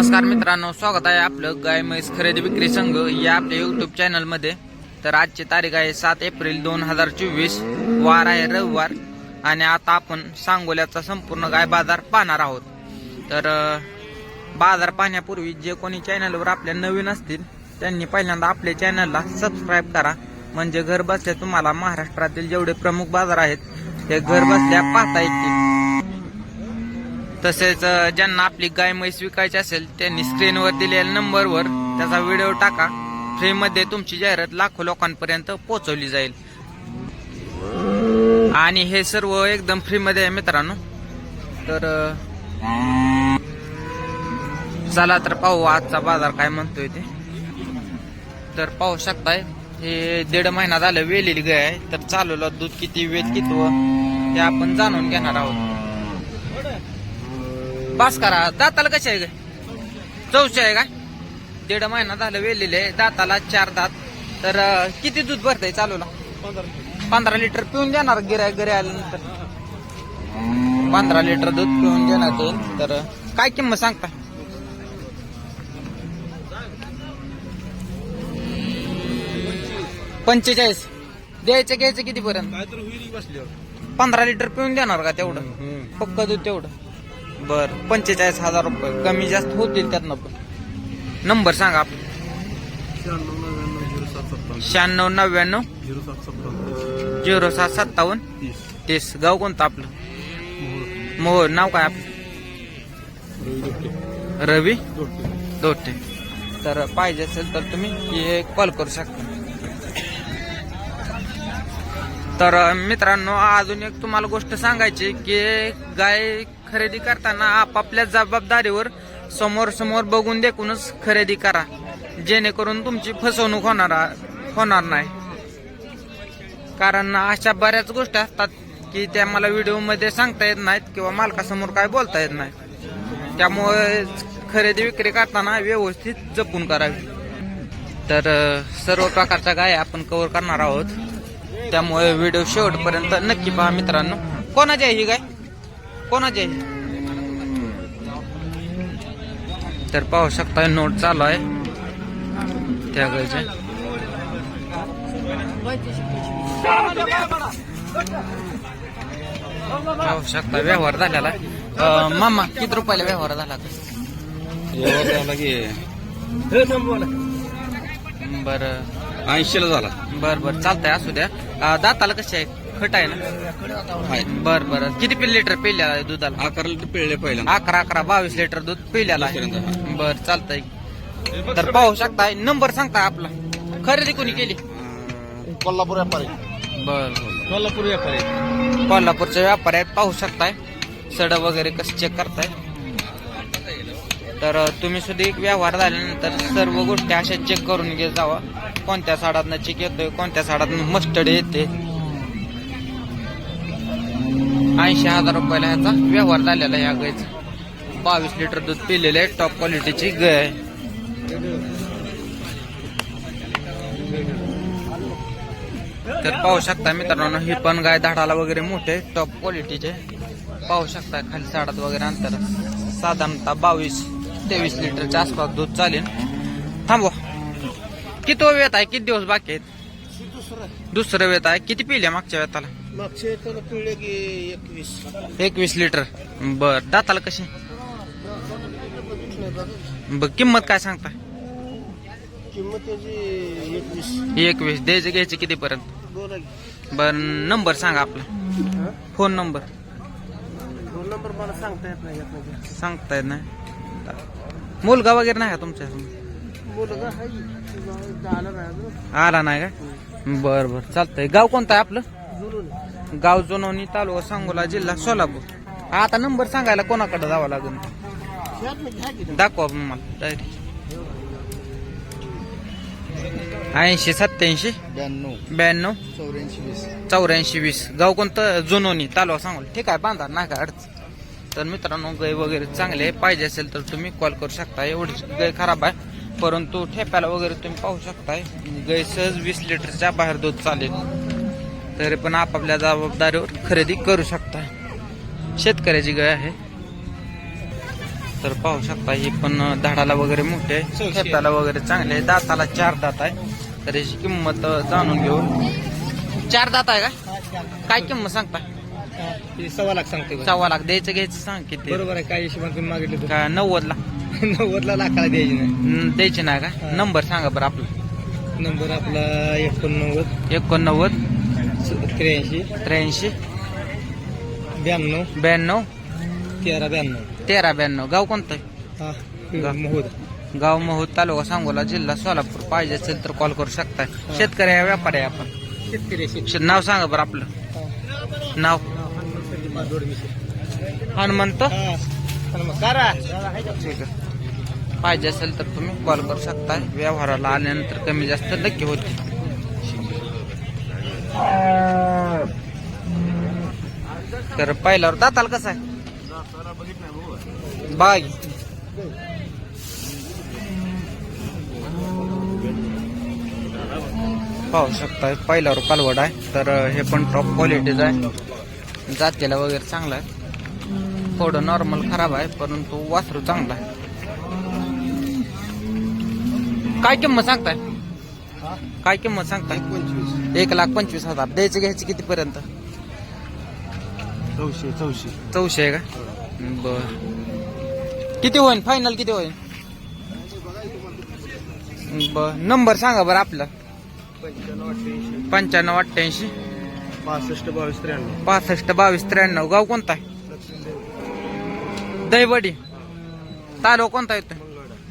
नमस्कार मित्रांनो स्वागत आहे आपलं गाय म्हैस खरेदी विक्री संघ या आपल्या युट्यूब चॅनलमध्ये. तर आजची तारीख आहे सात एप्रिल दोन हजार चोवीस वार आहे रविवार आणि आता आपण सांगोल्याचा संपूर्ण गाय बाजार पाहणार आहोत. तर बाजार पाहण्यापूर्वी जे कोणी चॅनलवर आपल्या नवीन असतील त्यांनी पहिल्यांदा आपल्या चॅनलला सबस्क्राईब करा. म्हणजे घर बसल्या तुम्हाला महाराष्ट्रातील जेवढे प्रमुख बाजार आहेत ते घर बसल्या पाहता येतील. तसेच ज्यांना आपली गाय म्हैस विकायची असेल त्यांनी स्क्रीनवर दिलेल्या नंबरवर त्याचा व्हिडिओ टाका. फ्रीमध्ये तुमची जाहिरात लाखो लोकांपर्यंत पोहोचवली जाईल. आणि हे सर्व एकदम फ्रीमध्ये आहे मित्रांनो. तर चला तर पाहू आजचा बाजार काय म्हणतोय ते. तर पाहू शकताय हे दीड महिना झालं वेलेली गाय आहे. तर चालवलं दूध किती वेद किती व हे आपण जाणून घेणार आहोत. पास करा दाताला कशी आहे काय चौशे आहे का दीड महिना झालं वेलेले दाताला चार दात. तर किती दूध भरतंय चालूला? पंधरा लिटर पिऊन देणार गिराय घरी आल्यानंतर. पंधरा लिटर दूध पिऊन देण्यात येईल तर काय किंमत सांगता? पंचेचाळीस. द्यायचं घ्यायचं किती पर्यंत पंधरा लिटर पिऊन देणार का तेवढं? पक्क दूध तेवढं. बर पंचेचाळीस हजार रुपये. कमी जास्त होतील त्यातनं पण. नंबर सांगा शहाण्णव नव्याण्णव. झिरो सात सत्तावन्न. तीस गाव कोणतं आपलं? मोहोळ. नाव काय आपलं? रवी. दोटे तर पाहिजे असेल तर तुम्ही हे कॉल करू शकता. तर मित्रांनो अजून एक तुम्हाला गोष्ट सांगायची की गाय खरेदी करताना आपापल्या जबाबदारीवर समोर समोर बघून देखूनच खरेदी करा. जेणेकरून तुमची फसवणूक होणार होणार नाही. कारण अशा बऱ्याच गोष्टी असतात की त्या मला व्हिडिओमध्ये सांगता येत नाहीत किंवा मालकासमोर काय बोलता येत नाही. त्यामुळे खरेदी विक्री करताना व्यवस्थित जपून करावी. तर सर्व प्रकारच्या गाय आपण कव्हर करणार आहोत. त्यामुळे व्हिडिओ शेवटपर्यंत नक्की पहा मित्रांनो. कोणाची आहे ही गाय? कोणाची? तर पाहू शकता नोट चालू आहे. त्या गायचे पाहू शकता व्यवहार झालेला मामा किती रुपयाला व्यवहार झाला बर. ऐंशीला झाला. बर बर. चालतंय असू द्या. दाताला कशी आहे? खट आहे ना? बर बर. किती पिल लिटर पिल्याला आहे दुधाला? अकरा लिटर पिळले पहिल्यांदा. अकरा अकरा. बावीस लिटर दूध पिल्याला आहे. बर चालतंय. तर पाहू शकताय नंबर सांगताय आपला. खरेदी कोणी केली? कोल्हापूर व्यापारी. बर कोल्हापूर व्यापारी. कोल्हापूरचे व्यापारी आहेत पाहू शकताय. सड वगैरे कसं चेक करताय. तर तुम्ही सुद्धा एक व्यवहार झाल्यानंतर सर्व गोष्टी अशा चेक करून घेत जावा. कोणत्या साडातनं चेक येतोय कोणत्या साडातनं मस्टर्ड येते. ऐंशी हजार रुपयाला ह्याचा व्यवहार झालेला आहे या गायचा बावीस लिटर दूध पिलेलं आहे टॉप क्वालिटीची गाय तर पाहू शकता मित्रांनो ही पण गाय धाडाला वगैरे मोठे टॉप क्वालिटीचे पाहू शकता खाली साडात वगैरे अंतर. साधारणतः बावीस तेवीस लिटरच्या आसपास दूध चालेल. थांबवा. किती वेत आहे किती दिवस बाकी आहेत? दुसरं वेत आहे किती पिल्या मागच्या वेताला मागचे त्याला पिळले की एकवीस. एकवीस लिटर. बर दाताला कशी? बर किंमत काय सांगता? किंमत त्याची एकवीस. एकवीस. द्यायचे घ्यायचे किती पर्यंत बोला बर नंबर सांगा आपला. Phone number. दोन नंबर मला सांगता येत नाही येत नाही. सांगता येत नाही. मुलगा वगैरे नाही का तुमच्या? हाय झालं नाही अजून. आला नाही का? बर बर. चालतंय. गाव कोणतं आहे आपलं? गाव जोनवणी तालुका सांगोला जिल्हा सोलापूर. आता नंबर सांगायला कोणाकडे जावं लागेल? दाखवा मला डायरेक्ट ऐंशी सत्याऐंशी ब्याण्णव. ब्याण्णव? चौऱ्याऐंशी वीस. चौऱ्याऐंशी वीस. गाव कोणतं? जुनोनी तालुका सांगोला. ठीक आहे बांधा नाही का अडचण. तर मित्रांनो गाय वगैरे चांगले. पाहिजे असेल तर तुम्ही कॉल करू शकता एवढी गाय खराब आहे. परंतु ठेप्याला वगैरे तुम्ही पाहू शकताय. गाय सहज वीस लिटरच्या बाहेर दूध चालेल. तरी पण आपापल्या जबाबदारीवर खरेदी करू शकता. शेतकऱ्याची गाय आहे. तर पाहू शकता ही पण धाडाला वगैरे मोठे आहे. खेपाला वगैरे चांगले आहे. दाताला चार दात आहे. तर याची किंमत जाणून घेऊ. चार दात आहे का? काय किंमत सांगता? सव्वा लाख सांगते. सव्वा लाख. द्यायचं घ्यायचं सांग किती बरोबर आहे. काय हिशोबाने तुम्ही मागितले का नव्वदला? नव्वदला लाखाला द्यायची नाही. द्यायची नाही का. नंबर सांगा बरं आपला. नंबर आपला एकोणनव्वद. एकोणनव्वद. त्र्याऐंशी. त्र्याऐंशी. ब्याण्णव. ब्याण्णव. तेरा ब्याण्णव. तेरा ब्याण्णव. गाव कोणतं आहे? हा मोहद गाव महूद तालुका सांगोला जिल्हा सोलापूर. पाहिजे असेल तर कॉल करू शकताय. शेतकरी आहे व्यापारी आहे आपण. शेतकरी नाव सांगा बरं आपलं. नाव. हा. हनुमंत. हा. ठीक आहे. पाहिजे असेल तर तुम्ही कॉल करू शकताय. व्यवहाराला आल्यानंतर कमी जास्त नक्की होते तर पहिल्यावर दाताल कसं आहे? बाग. पाहू शकता पहिल्यावर कालवड आहे. तर हे पण टॉप क्वालिटीच आहे. जातीला वगैरे चांगला आहे. थोडं नॉर्मल खराब आहे परंतु वासरू चांगला आहे. काय किंमत सांगताय? काय किंमत सांगताय? पंचवीस एक लाख पंचवीस हजार. द्यायचं घ्यायचं किती पर्यंत चौशे चौशे. चौशे आहे का? बर. किती होईल फायनल किती होईल बर. नंबर सांगा बरं आपला. पंच्याण्णव अठ्ठ्याऐंशी. पंच्याण्णव अठ्ठ्याऐंशी पासष्ट बावीस त्र्याण्णव. पासष्ट बावीस त्र्याण्णव. गाव कोणता आहे? दहीवडी. तालुका कोणता येतो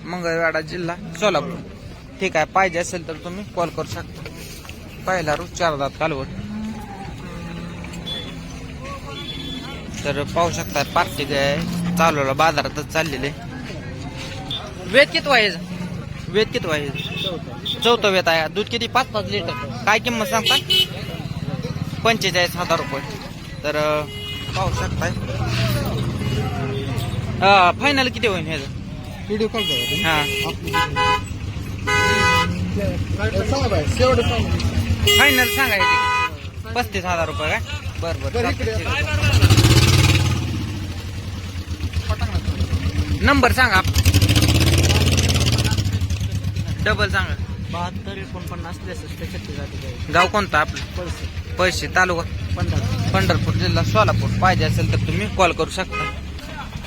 मंगळवेढा जिल्हा. सोलापूर. ठीक आहे पाहिजे असेल तर तुम्ही कॉल करू शकता. पहिला रोज चार दात कालवड तर पाहू शकता पार्टी काय चालवला बाजारातच चाललेले वेद किती व्हायचं वेद किती व्हायचं चौथं वेत आहे. दूध किती? पाच पाच लिटर. काय किंमत सांगता? पंचेचाळीस हजार रुपये. तर पाहू शकताय फायनल किती होईल ह्याचं व्हिडिओ कॉल हा सांगा बाय शेवट सांगा फायनल सांगायचे पस्तीस हजार रुपये काय? बरं बरं. नंबर सांगा. डबल सांगा. बहात्तर एकोणपन्नास त्रेसष्ट छत्तीस गाव कोणतं आपलं? पैसे पैसे तालुका? पंधरा पंढरपूर जिल्हा सोलापूर. पाहिजे असेल तर तुम्ही कॉल करू शकता.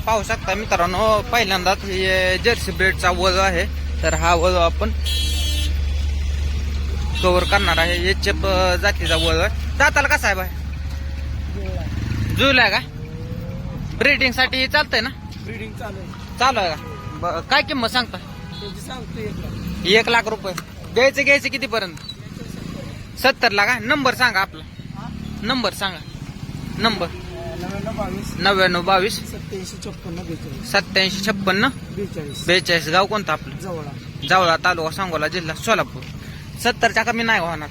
पाहू शकता मित्रांनो पहिल्यांदाच हे जर्सी ब्रेडचा वज आहे. तर हा वज आपण कव्हर करणार आहे. एच एफ जातीचा आहे दाताला कसा आहे बाय जुला का? ब्रीडिंगसाठी चालतंय ना? ब्रिडिंग चालू आहे. चालू आहे का? काय किंमत सांगता? एक लाख. लाख रुपये. द्यायचं घ्यायचं कितीपर्यंत? सत्तर ला का? नंबर सांगा आपला. नंबर सांगा. नंबर. नव्याण्णव बावीस. नव्याण्णव बावीस. सत्याऐंशी सत्याऐंशी छप्पन्न. बेचाळीस. बेचाळीस गाव कोणतं आपलं? जवळ. जावळा तालुका सांगोला जिल्हा सोलापूर. सत्तरच्या कमी नाही होणार.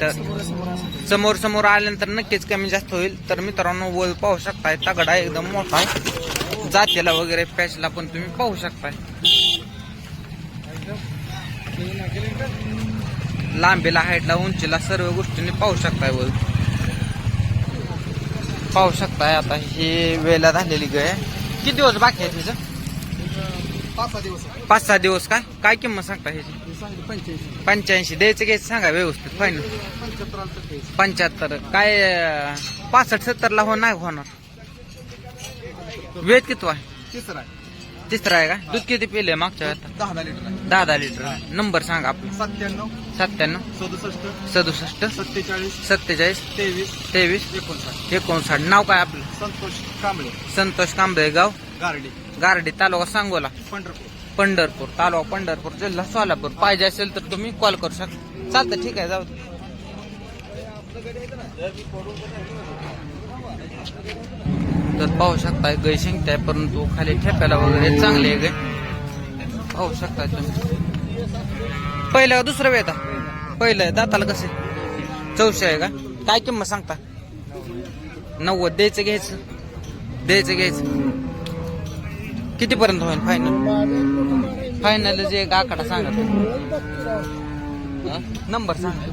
तर- समोर समोर आल्यानंतर नक्कीच कमी जास्त होईल. तर मित्रांनो वल पाहू शकताय तगडा एकदम मोठा जातीला वगैरे पॅचला पण तुम्ही पाहू शकताय. लांबीला हाईटला उंचीला सर्व गोष्टींनी पाहू शकताय वल पाहू शकताय आता ही वेला झालेली गाय. किती दिवस बाकी आहे तिचं पाच सहा दिवस. आहे. पाच सहा दिवस काय काय किंमत सांगता ह्याची? हे पंच्याऐंशी. पंच्याऐंशी. द्यायचं घ्यायचं सांगा व्यवस्थित फायनल पंच्याहत्तर काय अं, पासष्ट सत्तरला हो नाही होणार. वेद किती आहे? तिसरा आहे. तिसरा आहे का? दूध किती पिले मागच्या दहा दहा लिटर आहे. दहा दहा लिटर. नंबर सांगा आपला. सत्त्याण्णव. सत्त्याण्णव. सदुसष्ट. सदुसष्ट. सत्तेचाळीस. सत्तेचाळीस. तेवीस. तेवीस. एकोणसाठ. एकोणसाठ. नाव काय आपलं? संतोष कांबळे. संतोष कांबळे गाव. गारडी. गारडी तालुका सांगोला. पंढरपूर. पंढरपूर तालुका पंढरपूर जिल्हा सोलापूर. पाहिजे असेल तर तुम्ही कॉल करू शकता चालतं ठीक आहे जाऊ दे. तर पाहू शकताय गाय शिंकताय परंतु खाली ठेप्याला वगैरे चांगले आहे पाहू शकताय तुम्ही. पहिलं का दुसरं वेळ पहिलं आहे दाताला कसे चौशे आहे का? काय किंमत सांगता? नव्वद द्यायचं घ्यायचं. द्यायचं घ्यायचं. कितीपर्यंत होईल फायनल फायनल जे एक आकडा सांगा नंबर सांगा.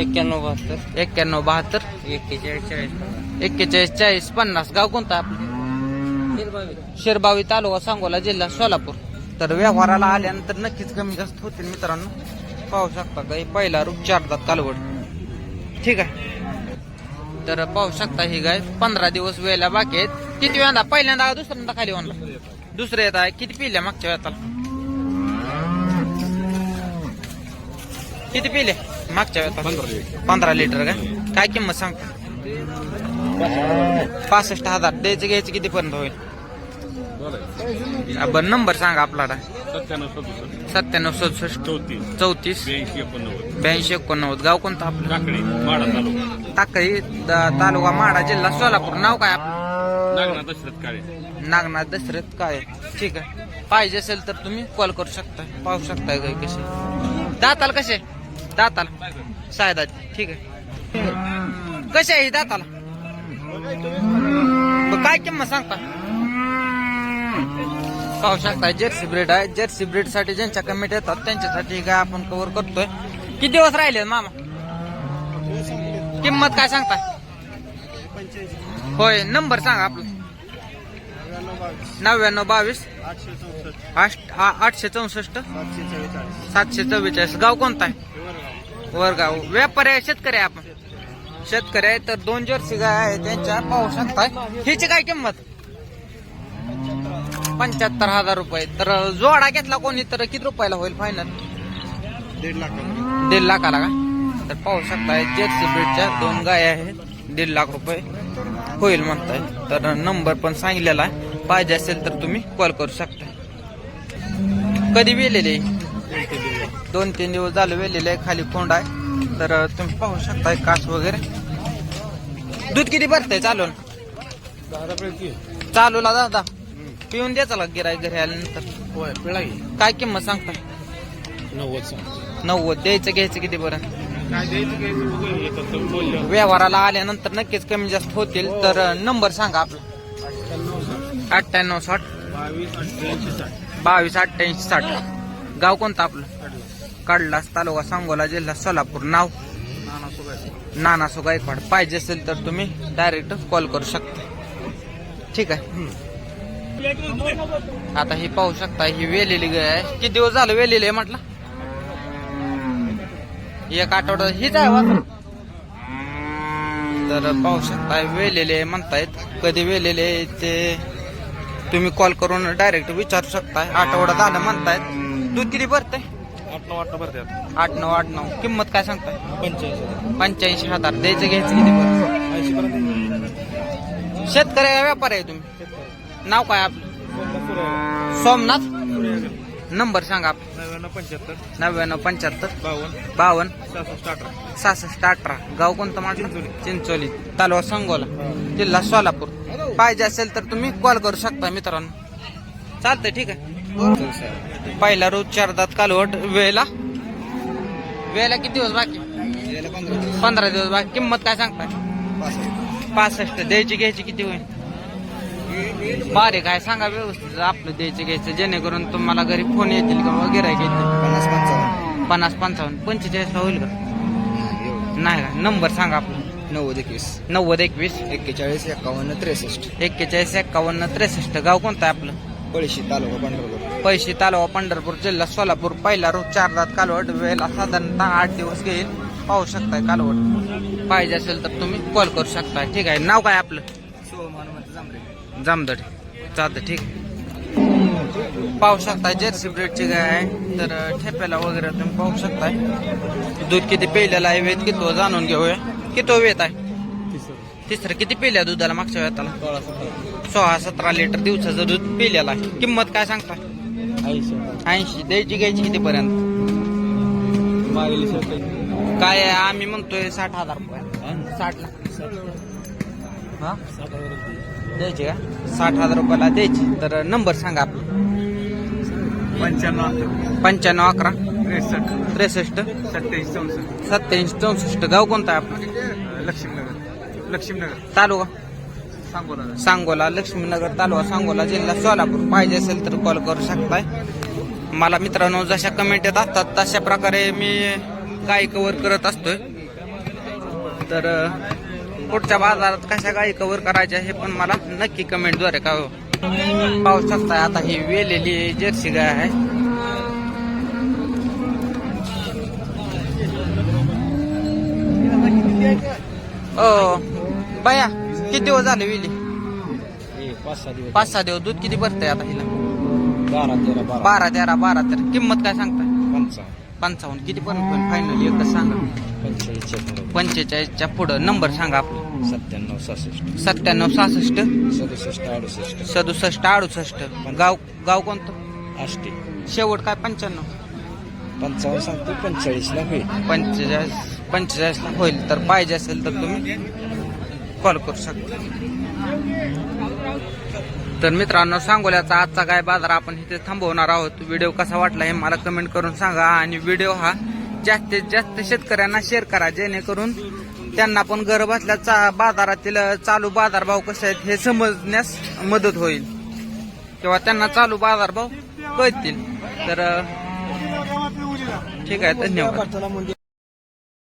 एक्क्याण्णव बहात्तर. एक्क्याण्णव बहात्तर. एक्केचाळीस चाळीस एक्केचाळीस चाळीस पन्नास. गाव कोणतं आपलं? शिरबावी. तालुका सांगोला जिल्हा सोलापूर. तर व्यवहाराला आल्यानंतर नक्कीच कमी जास्त होतील मित्रांनो. पाहू शकता काही पहिला रूप चार दात कालवड. ठीक आहे. तर पाहू शकता ही गाय. पंधरा दिवस वेळेला बाकी आहेत. किती वेळा पहिल्यांदा दुसऱ्यांदा खाली आणला. दुसरे येत आहे. किती पिल्या मागच्या वेळाला किती पिले? मागच्या वेळेला पंधरा लिटर का? काय किंमत सांगता पासष्ट हजार. द्यायचं घ्यायचं किती पर्यंत होईल? बरं नंबर सांगा आपला सत्त्याण्णव सदुसष्ट. चौतीस. ब्याऐंशी एकोणनव्वद. गाव कोणतं आपलं? टाकळी तालुका माडा जिल्हा सोलापूर. नाव काय आपलं? नागनाथ दशरथ काळे. नागनाथ दशरथ काळे. ठीक आहे. पाहिजे असेल तर तुम्ही कॉल करू शकता. पाहू शकताय गाय कसे. दाताल कसे? दाताला. सायदा ठीक आहे. कसे आहे दाताला? मग काय किंमत सांगता? पाहू शकता जर्सी ब्रेड आहे. जर्सी ब्रेडसाठी ज्यांच्या कमेंट येतात त्यांच्यासाठी काय आपण कव्हर करतोय. किती दिवस राहिले मामा? किंमत काय सांगता होय नंबर सांगा आपला. नव्याण्णव बावीस? आठशे चौसष्ट. आठ आ- आठशे चौसष्ट? सातशे चव्वेचाळीस. सातशे चव्वेचाळीस. गाव कोणता आहे? वरगाव. व्यापारी आहे शेतकरी आहे आपण. शेतकरी आहे तर दोन जर्सी गाय आहे त्यांच्या पाहू शकताय ह्याची काय किंमत? पंच्याहत्तर हजार रुपये. तर जोडा घेतला कोणी तर किती रुपयाला होईल फायनल दीड लाख दीड लाखाला का? तर पाहू शकताय जर्सी ब्रीडच्या दोन गाय आहेत दीड लाख रुपये होईल म्हणताय. तर नंबर पण सांगितलेला आहे. पाहिजे असेल तर तुम्ही कॉल करू शकता. कधी वेलेले दोन तीन दिवस झाले वेलेले आहे खाली कोंड आहे. तर तुम्ही पाहू शकताय कास वगैरे. दूध किती भरतंय चालून? चालूला दादा. पिऊन द्यायचा लाग गिराय घरी आल्यानंतर. काय किंमत सांगताय? नव्वद द्यायचं घ्यायचं किती बरं? व्यवहाराला आल्यानंतर नक्कीच कमी जास्त होतील. तर नंबर सांगा आपला. अठ्ठ्याण्णव साठ. बावीस अठ्ठ्याऐंशी साठ. बावीस अठ्ठ्याऐंशी साठ. गाव कोणतं आपलं? कडलास तालुका सांगोला जिल्हा सोलापूर. नाव? नाना सो गायकवाड पाहिजे असेल तर तुम्ही डायरेक्ट कॉल करू शकता. ठीक आहे. आता ही पाहू शकता ही वेलेली गाय आहे. किती दिवस झालं वेलेली आहे म्हटलं? एक आठवडा. हीच आहे वासरू. तर पाहू शकता वेलेले म्हणतायत. कधी वेलेले ते? तुम्ही कॉल करून डायरेक्ट विचारू शकता आठवडा झालं म्हणतायत. दूध किती भरतंय? आठ नऊ आठ भरतात आठ नऊ आठ नऊ. किंमत काय सांगताय? पंच्याऐंशी पंच्याऐंशी हजार. द्यायचं घ्यायचं किती पर्यंत. शेतकरी व्यापारी आहे तुम्ही. नाव काय आपलं? सोमनाथ नंबर सांगा. नव्याण्णव पंच्याहत्तर. नव्याण्णव पंच्याहत्तर. बावन्न. बावन्न. सहासष्ट अठरा. सहासष्ट अठरा. गाव कोणतं म्हटलं? चिंचोली. तालुका संगोला. जिल्हा सोलापूर. पाहिजे असेल तर तुम्ही कॉल करू शकता मित्रांनो. चालतंय ठीक आहे. पहिला रोज चार दात कालवट वेळेला. वेळेला किती दिवस बाकी? पंधरा दिवस बाकी. किंमत काय सांगताय? पासष्ट. द्यायची घ्यायची किती होईल? बारीक आहे. सांगा व्यवस्थित. आपलं द्यायचं घ्यायचं. जेणेकरून तुम्हाला घरी फोन येतील गिरायक येतील पन्नास पंचावन्न. पन्नास पंचावन्न. पंचेचाळीस होईल का? नाही का? नंबर सांगा आपला. नव्वद एकवीस. नव्वद एकवीस. एक्केचाळीस एकावन्न त्रेसष्ट. एक्केचाळीस एक्कावन्न त्रेसष्ट. गाव कोणतं आहे आपलं? पळशी तालुका पंढरपूर. पैसे तालुका पंढरपूर जिल्हा सोलापूर. पहिला रोज चार दात कालवड. वेळेला साधारणतः आठ दिवस घेईल. पाहू शकताय कालवड. पाहिजे असेल तर तुम्ही कॉल करू शकता ठीक आहे. नाव काय आपलं? हनुमंत जांभरे जामदड. चालतं ठीक पाहू शकताय जर्सी ब्रेडची गाय आहे. तर ठेप्याला वगैरे तुम्ही पाहू शकताय. दूध किती पेलेलं आहे वेत किती जाणून घेऊया. किती वेत आहे? तिसरं. किती पेल्या दुधाला मागच्या वेताला? सोळा सतरा सोळा सतरा लिटर दिवसाचं दूध पेलेलं आहे किंमत काय सांगताय ऐंशी. द्यायची घ्यायची किती पर्यंत काय आहे, आम्ही म्हणतोय साठ हजार रुपये. साठ. ला हा द्यायची का? साठ हजार रुपयाला द्यायची. तर नंबर सांगा आपला. पंच्याण्णव पंच्याण्णव अकरा. त्रेसष्ट. त्रेसष्ट सत्याऐंशी चौसष्ट. सत्याऐंशी चौसष्ट. गाव कोणतं आहे आपलं? लक्ष्मीनगर. लक्ष्मीनगर. तालुका? सांगोला. सांगोला. लक्ष्मीनगर तालुका सांगोला जिल्हा सोलापूर. पाहिजे असेल तर कॉल करू शकताय. मला मित्रांनो जशा कमेंट येत असतात तशा प्रकारे मी गाई कव्हर करत असतोय. तर पुढच्या बाजारात कशा गाई कव्हर करायच्या हे पण मला नक्की कमेंटद्वारे का पाहू शकताय आता ही वेलेली जर्सी गाय आहे. बाया किती दिवस झाले वेली? पाच सहा दिवस. पाच सहा दिवस. दूध किती भरतंय आता हिला? बारा तेरा बारा. बारा तेरा बारा. तर किंमत काय सांगताय? पंचावन्न. पंचावन्न. किती पण फायनल एकच सांगा. पंचेचाळीस पंचेचाळीसच्या पुढं. नंबर सांगा आपलं. सत्त्याण्णव सहासष्ट. सत्त्याण्णव सहासष्ट. सदुसष्ट अडुसष्ट. सदुसष्ट अडुसष्ट. गाव गाव कोणतं? आष्टी. शेवट काय? पंच्याण्णव. पंचावन्न सांगतो पंचेचाळीसला होईल. पंचेचाळीस. पंचेचाळीसला होईल तर पाहिजे असेल तर तुम्ही कॉल करू शकता. तर मित्रांनो सांगोल्याचा आजचा काय बाजार आपण इथे थांबवणार आहोत. व्हिडिओ कसा वाटला हे मला कमेंट करून सांगा आणि व्हिडिओ हा जास्तीत जास्त शेतकऱ्यांना शेअर करा जेणेकरून त्यांना पण घर बसल्या चा बाजारातील चालू बाजारभाव कसे आहेत हे समजण्यास मदत होईल. किंवा त्यांना चालू बाजारभाव कळतील. तर ठीक आहे धन्यवाद.